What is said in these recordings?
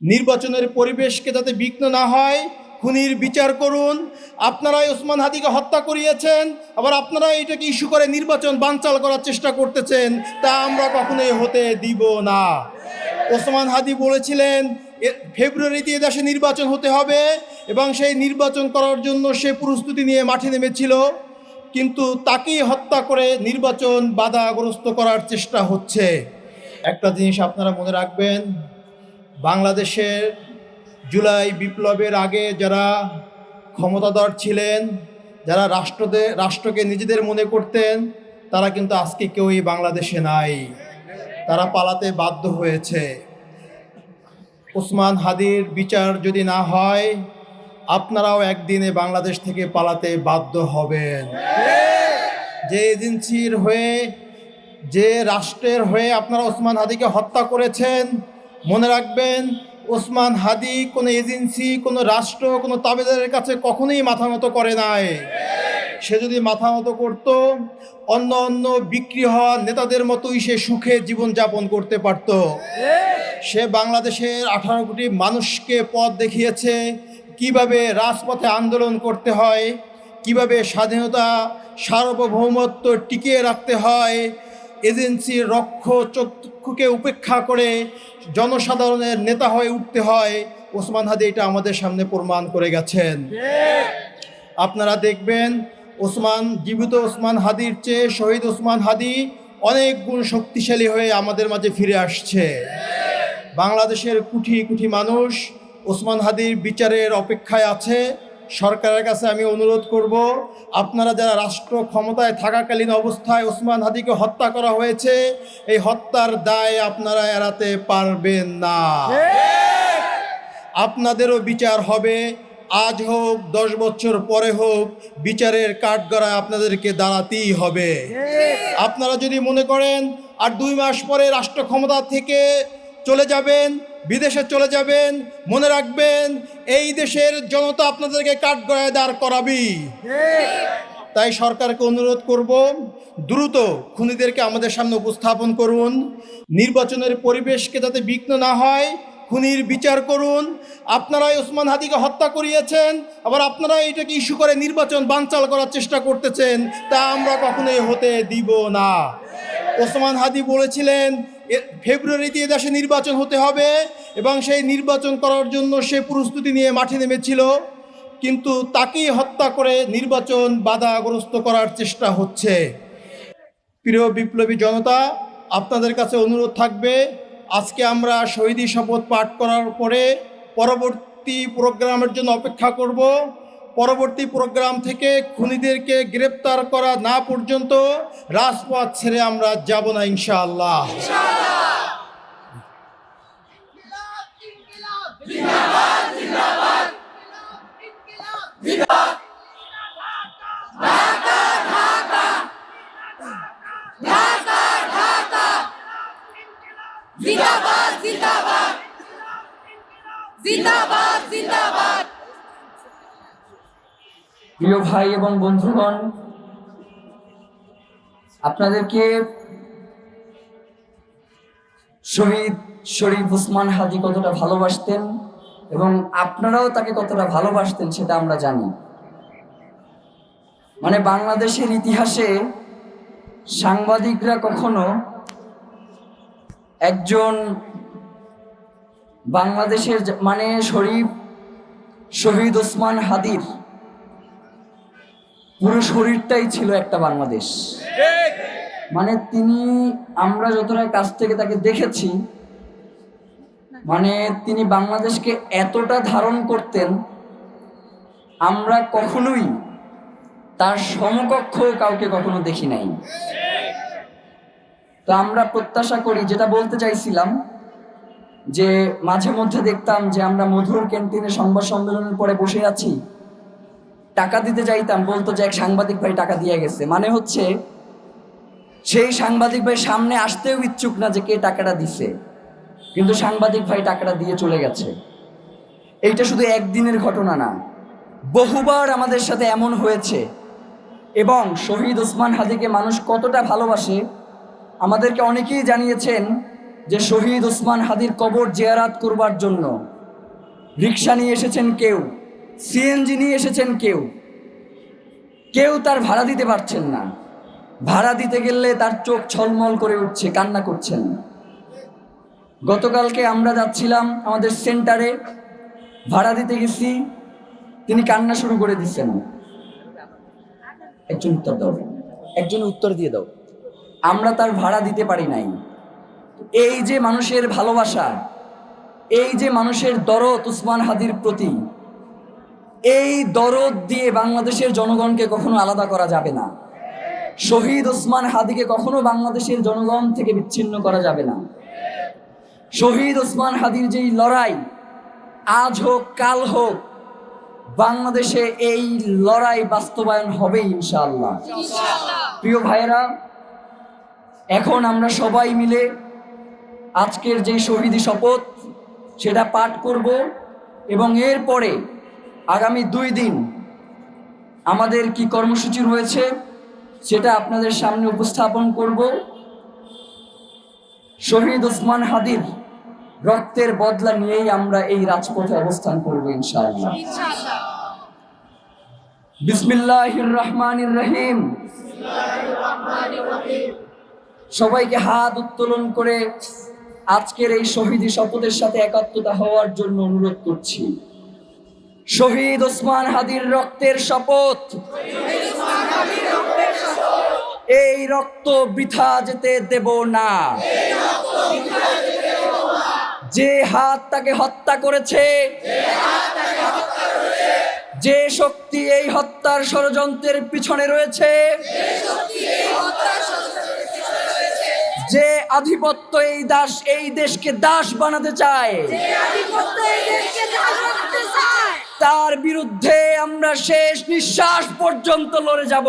নির্বাচনের পরিবেশকে যাতে বিঘ্ন না হয়, খুনির বিচার করুন। আপনারাই ওসমান হাদিকে হত্যা করিয়েছেন, আবার আপনারা এটাকে ইস্যু করে নির্বাচন বানচাল করার চেষ্টা করতেছেন, তা আমরা কখনোই হতে দিব না। ওসমান হাদি বলেছিলেন ফেব্রুয়ারিতে এদেশে নির্বাচন হতে হবে, এবং সেই নির্বাচন করার জন্য সে প্রস্তুতি নিয়ে মাঠে নেমেছিল, কিন্তু তাকেই হত্যা করে নির্বাচন বাধাগ্রস্ত করার চেষ্টা হচ্ছে। একটা জিনিস আপনারা মনে রাখবেন বাংলাদেশের জুলাই বিপ্লবের আগে যারা ক্ষমতাধর ছিলেন, যারা রাষ্ট্রদের রাষ্ট্রকে নিজেদের মনে করতেন, তারা কিন্তু আজকে কেউই বাংলাদেশে নাই। তারা পালাতে বাধ্য হয়েছে। ওসমান হাদির বিচার যদি না হয়, আপনারাও একদিনে বাংলাদেশ থেকে পালাতে বাধ্য হবেন। যে এজেন্সির হয়ে, যে রাষ্ট্রের হয়ে আপনারা ওসমান হাদিকে হত্যা করেছেন মনে রাখবেন, ওসমান হাদি কোনো এজেন্সি, কোনো রাষ্ট্র, কোনো তাবেদারের কাছে কখনোই মাথা নত করে নাই। সে যদি মাথা মতো করত, অন্য অন্য বিক্রি হওয়া নেতাদের মতোই সে সুখে জীবনযাপন করতে পারত। সে বাংলাদেশের আঠারো কোটি মানুষকে পথ দেখিয়েছে, কীভাবে রাজপথে আন্দোলন করতে হয়, কীভাবে স্বাধীনতা, সার্বভৌমত্ব টিকিয়ে রাখতে হয় এজেন্সির রক্ষ চক্ষুকে উপেক্ষা করে জনসাধারণের নেতা হয়ে উঠতে হয়। ওসমান হাদি এটা আমাদের সামনে প্রমাণ করে গেছেন। আপনারা দেখবেন, ওসমান, জীবিত ওসমান হাদির চেয়ে শহীদ ওসমান হাদি অনেক গুণ শক্তিশালী হয়ে আমাদের মাঝে ফিরে আসছে। বাংলাদেশের কুঠি কুঠি মানুষ ওসমান হাদির বিচারের অপেক্ষায় আছে। সরকারের কাছে আমি অনুরোধ করব, আপনারা যারা রাষ্ট্র ক্ষমতায় থাকাকালীন অবস্থায় ওসমান হাদিকে হত্যা করা হয়েছে, এই হত্যার দায় আপনারা এড়াতে পারবেন না। আপনাদেরও বিচার হবে, আজ হোক, দশ বছর পরে হোক, বিচারের কাঠগড়ায় আপনাদেরকে দাঁড়াতেই হবে। আপনারা যদি মনে করেন, আর দুই মাস পরে রাষ্ট্র ক্ষমতা থেকে চলে যাবেন বিদেশে চলে যাবেন, মনে রাখবেন, এই দেশের জনতা আপনাদেরকে কাঠগড়ায় দাঁড় করাবি। তাই সরকারকে অনুরোধ করব, দ্রুত খুনিদেরকে আমাদের সামনে উপস্থাপন করুন, নির্বাচনের পরিবেশকে যাতে বিঘ্ন না হয়, খুনির বিচার করুন। আপনারাই ওসমান হাদিকে হত্যা করিয়েছেন, আবার আপনারা এটাকে ইস্যু করে নির্বাচন বানচাল করার চেষ্টা করতেছেন, তা আমরা কখনোই হতে দিব না। ওসমান হাদি বলেছিলেন ফেব্রুয়ারিতে এদেশে নির্বাচন হতে হবে এবং সেই নির্বাচন করার জন্য সে প্রস্তুতি নিয়ে মাঠে নেমেছিল। কিন্তু তাকেই হত্যা করে নির্বাচন বাধাগ্রস্ত করার চেষ্টা হচ্ছে। প্রিয় বিপ্লবী জনতা, আপনাদের কাছে অনুরোধ থাকবে, আজকে আমরা শহীদী শপথ পাঠ করার পরে পরবর্তী প্রোগ্রামের জন্য অপেক্ষা করব। পরবর্তী প্রোগ্রাম থেকে খুনিদেরকে গ্রেপ্তার করা না পর্যন্ত রাজপথ ছেড়ে আমরা যাব না, ইনশাআল্লাহ। জিন্দাবাদ জিন্দাবাদ। জিন্দাবাদ জিন্দাবাদ। প্রিয় ভাই এবং বন্ধুগণ, আপনাদেরকে শহীদ শরীফ উসমান হাজি কতটা ভালোবাসতেন এবং আপনারাও তাকে কতটা ভালোবাসতেন সেটা আমরা জানি। মানে বাংলাদেশের ইতিহাসে সাংবাদিকরা কখনো একজন বাংলাদেশের মানে শরীফ শহীদ ওসমান হাদির পুরো শরীরটাই ছিল একটা বাংলাদেশ। মানে তিনি, আমরা যতটা কাছ থেকে তাকে দেখেছি মানে তিনি বাংলাদেশকে এতটা ধারণ করতেন, আমরা কখনোই তার সমকক্ষ কাউকে কখনো দেখি নাই। তো আমরা প্রত্যাশা করি, যেটা বলতে চাইছিলাম, যে মাঝে মধ্যে দেখতাম যে আমরা মধুর ক্যান্টিনে সংবাদ সম্মেলনের পরে বসে আছি। টাকা দিতে চাইতাম, বলতো যে এক সাংবাদিক ভাই টাকা দিয়ে গেছে। মানে হচ্ছে, সেই সাংবাদিক ভাই সামনে আসতেও ইচ্ছুক না যে কে টাকাটা দিছে। কিন্তু সাংবাদিক ভাই টাকাটা দিয়ে চলে গেছে। এইটা শুধু একদিনের ঘটনা না, বহুবার আমাদের সাথে এমন হয়েছে। এবং শহীদ ওসমান হাদিকে মানুষ কতটা ভালোবাসে, আমাদেরকে অনেকেই জানিয়েছেন যে শহীদ ওসমান হাদির কবর জিয়ারাত করবার জন্য। রিক্সা নিয়ে এসেছেন কেউ। সিএনজি নিয়ে এসেছেন কেউ। কেউ তার ভাড়া দিতে পারছেন না। ভাড়া দিতে গেলে তার চোখ ছলমল করে উঠছে, কান্না করছেন। গতকালকে আমরা যাচ্ছিলাম আমাদের সেন্টারে, ভাড়া দিতে গেছি, তিনি কান্না শুরু করে দিচ্ছেন একজন উত্তর দাও। একজন উত্তর দিয়ে দাও। আমরা তার ভাড়া দিতে পারি নাই। এই যে মানুষের ভালোবাসা, এই যে মানুষের দরদ উসমান হাদির প্রতি এই দরদ দিয়ে বাংলাদেশের জনগণকে কখনো আলাদা করা যাবে না। শহীদ ওসমান হাদিকে কখনো বাংলাদেশের জনগণ থেকে বিচ্ছিন্ন করা যাবে না। শহীদ ওসমান হাদির যেই লড়াই আজ হোক কাল হোক বাংলাদেশে এই লড়াই বাস্তবায়ন হবে ইনশাআল্লাহ। প্রিয় ভাইয়েরা এখন আমরা সবাই মিলে আজকের যে শহীদি শপথ সেটা পাঠ করব এবং এরপরে আগামী দুই দিন আমাদের কি কর্মসূচি রয়েছে সেটা আপনাদের সামনে উপস্থাপন করব। শহীদ ওসমান হাদির রক্তের বদলা নিয়েই আমরা এই রাজপথে অবস্থান করব ইনশাআল্লাহ। বিসমিল্লাহির রহমানির রহিম। সবাইকে হাত উত্তোলন করে আজকের এই শহীদি শপথের সাথে একাত্মতা হওয়ার জন্য অনুরোধ করছি। শহীদ ওসমান হাদির রক্তের শপথ। এই রক্ত বৃথা যেতে দেব না। যে হাত তাকে হত্যা করেছে, যে শক্তি এই হত্যার ষড়যন্ত্রের পিছনে রয়েছে, যে আধিপত্য এই দাস, এই দেশকে দাস বানাতে চায় তার বিরুদ্ধে আমরা শেষ নিঃশ্বাস পর্যন্ত লড়ে যাব।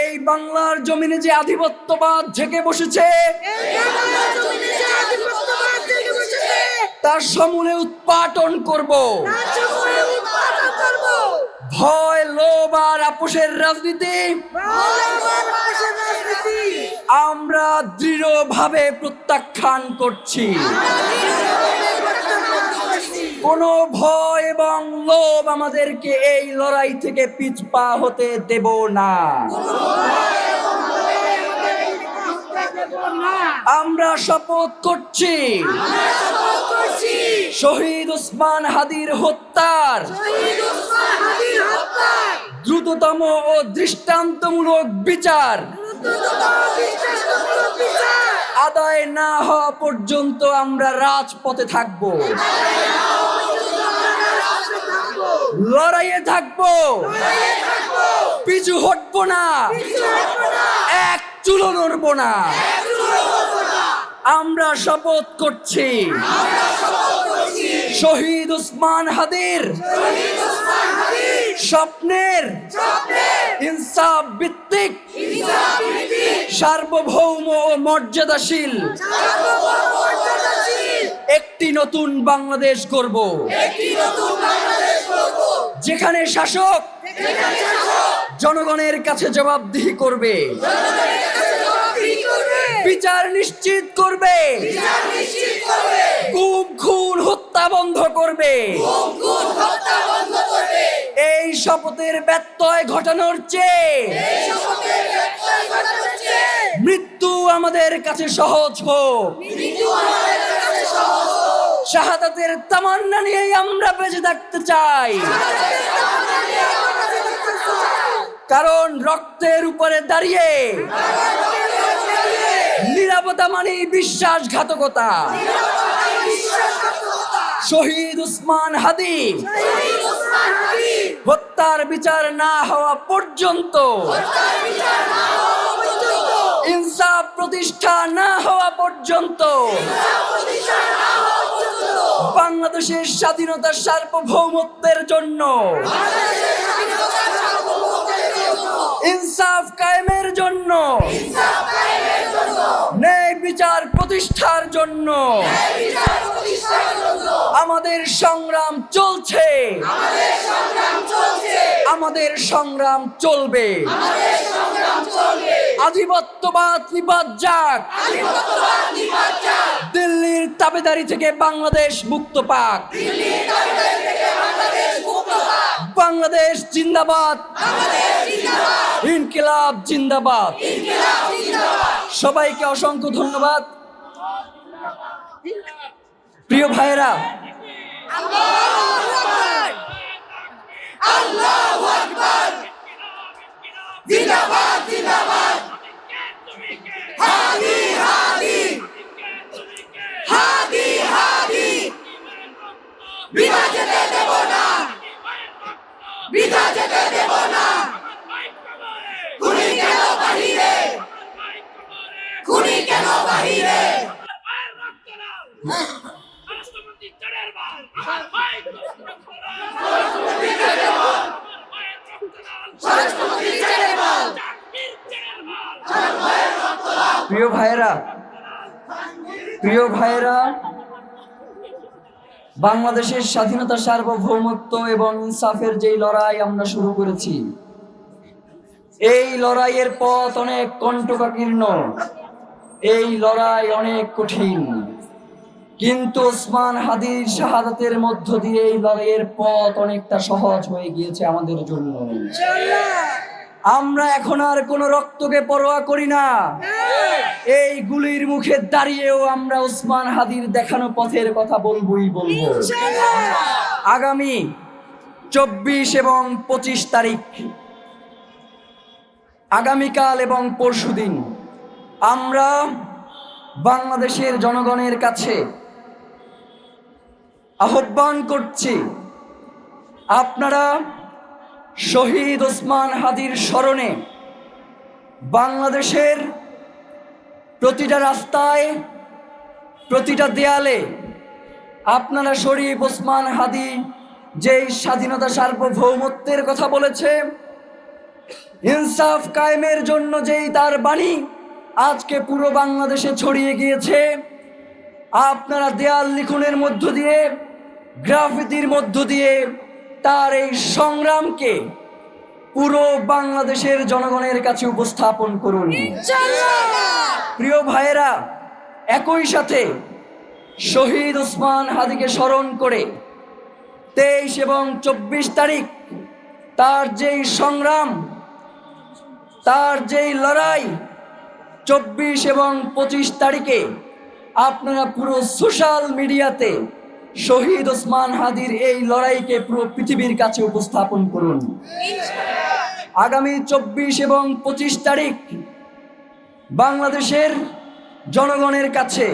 এই বাংলার জমিনে যে আধিপত্যবাদ ঝেঁকে বসেছে তার সমূলে উৎপাটন করব। ভয় লোভ আর আপোষের রাজনীতি আমরা দৃঢ়ভাবে প্রত্যাখ্যান করছি। কোনো ভয় এবং লোভ আমাদেরকে এই লড়াই থেকে পিছপা হতে দেব না। আমরা শপথ করছি। শহীদ উসমান হাদির হত্যার। দ্রুততম ও দৃষ্টান্তমূলক বিচার। আদায় না হওয়া পর্যন্ত আমরা রাজপথে থাকব। লড়াইয়ে থাকব। পিছু হটবো না। এক চুলো নড়বো না। আমরা শপথ করছি। শহীদ উসমান হাদির স্বপ্নের ইনসাফ ভিত্তিক সার্বভৌম ও মর্যাদাশীল একটি নতুন বাংলাদেশ করব যেখানে শাসক জনগণের কাছে জবাবদিহি করবে। বিচার নিশ্চিত করবে। গুম খুন হত্যা বন্ধ করবে। এই শপথের ব্যত্যয় ঘটানোর চেয়ে মৃত্যু আমাদের কাছে সহজ হোক। শাহাদাতের তামান্না নিয়েই আমরা বেঁচে থাকতে চাই। কারণ রক্তের উপরে দাঁড়িয়ে নিরাপত্তা মানে বিশ্বাসঘাতকতা। শহীদ উসমান হাদি হত্যার বিচার না হওয়া পর্যন্ত ইনসাফ প্রতিষ্ঠা না হওয়া পর্যন্ত বাংলাদেশের স্বাধীনতা সার্বভৌমত্বের জন্য। ইনসাফ কায়েমের জন্য। ন্যায় বিচার প্রতিষ্ঠার জন্য। আমাদের সংগ্রাম চলছে। আমাদের সংগ্রাম চলবে। আধিপত্যবাদ নিপাত যাক দিল্লির তাবেদারি থেকে বাংলাদেশ মুক্ত পাক। দিল্লির দাবিদারি থেকে বাংলাদেশ মুক্ত পাক। বাংলাদেশ জিন্দাবাদ। ইনকিলাব জিন্দাবাদ। সবাইকে অসংখ্য ধন্যবাদ। প্রিয় ভাইরা আল্লাহু আকবার। জিন্দাবাদ জিন্দাবাদ। হাদি হাদি। হাদি হাদি। বিধা যেতে দেব না। বিধা যেতে দেব না। খুনি কেন বাহিরে? খুনি কেন বাহিরে? রাষ্ট্রপতি চড়ের ভাই রাষ্ট্রপতি প্রিয় ভাইরা প্রিয় ভাইরা বাংলাদেশের স্বাধীনতা সার্বভৌমত্ব এবং ইনসাফের যেই লড়াই আমরা শুরু করেছি, এই লড়াইয়ের পথ অনেক কণ্ঠকাকীর্ণ, এই লড়াই অনেক কঠিন। কিন্তু ওসমান হাদির শাহাদাতের মধ্য দিয়ে এই লড়াইয়ের পথ অনেকটা সহজ হয়ে গিয়েছে আমাদের জন্য। আমরা এখন আর কোনো রক্তকে পরোয়া করি না। এই গুলির মুখে দাঁড়িয়েও আমরা ওসমান হাদির দেখানো পথের কথা বলবই বলব। আগামী চব্বিশ এবং পঁচিশ তারিখ আগামীকাল এবং পরশুদিন আমরা বাংলাদেশের জনগণের কাছে আহ্বান করছি আপনারা শহীদ ওসমান হাদির স্মরণে বাংলাদেশের প্রতিটা রাস্তায়, প্রতিটা দেয়ালে আপনারা শরীফ ওসমান হাদি যেই স্বাধীনতা সার্বভৌমত্বের কথা বলেছে, ইনসাফ কায়েমের জন্য যেই তার বাণী আজকে পুরো বাংলাদেশে ছড়িয়ে গিয়েছে, আপনারা দেয়াল লিখনের মধ্য দিয়ে, গ্রাফিতির মধ্য দিয়ে তার এই সংগ্রামকে পুরো বাংলাদেশের জনগণের কাছে উপস্থাপন করুন। প্রিয় ভাইয়েরা, একই সাথে শহীদ ওসমান হাদিকে স্মরণ করে তেইশ এবং চব্বিশ তারিখ তার যেই সংগ্রাম, তার যেই লড়াই, চব্বিশ এবং পঁচিশ তারিখে আপনারা পুরো সোশ্যাল মিডিয়াতে শহীদ ওসমান হাদির এই লড়াইকে পুরো পৃথিবীর কাছে উপস্থাপন করুন। আগামী চব্বিশ এবং পঁচিশ তারিখ বাংলাদেশের জনগণের কাছে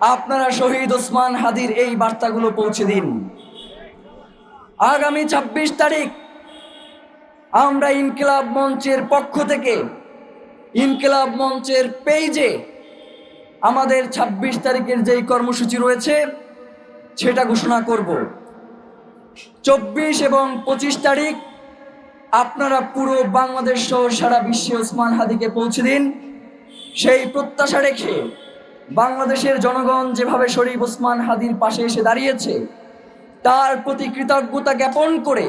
আপনারা শহীদ ওসমান হাদির এই বার্তাগুলো পৌঁছে দিন। আগামী ছাব্বিশ তারিখ আমরা ইনকিলাব মঞ্চের পক্ষ থেকে, ইনকিলাব মঞ্চের পেজে আমাদের ছাব্বিশ তারিখের যেই কর্মসূচি রয়েছে সেটা ঘোষণা করব। চব্বিশ এবং পঁচিশ তারিখ আপনারা পুরো বাংলাদেশ সহ সারা বিশ্বে ওসমান হাদিকে পৌঁছে দিন। সেই প্রত্যাশা রেখে বাংলাদেশের জনগণ যেভাবে শরীফ ওসমান হাদির পাশে এসে দাঁড়িয়েছে, তার প্রতি কৃতজ্ঞতা জ্ঞাপন করে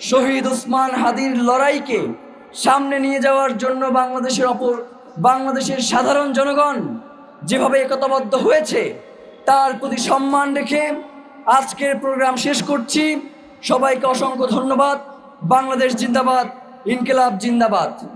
শহীদ ওসমান হাদির লড়াইকে সামনে নিয়ে যাওয়ার জন্য বাংলাদেশের অপর বাংলাদেশের সাধারণ জনগণ যেভাবে একতাবদ্ধ হয়েছে তার প্রতি সম্মান রেখে আজকের প্রোগ্রাম শেষ করছি। সবাইকে অসংখ্য ধন্যবাদ। বাংলাদেশ জিন্দাবাদ, ইনকিলাব জিন্দাবাদ।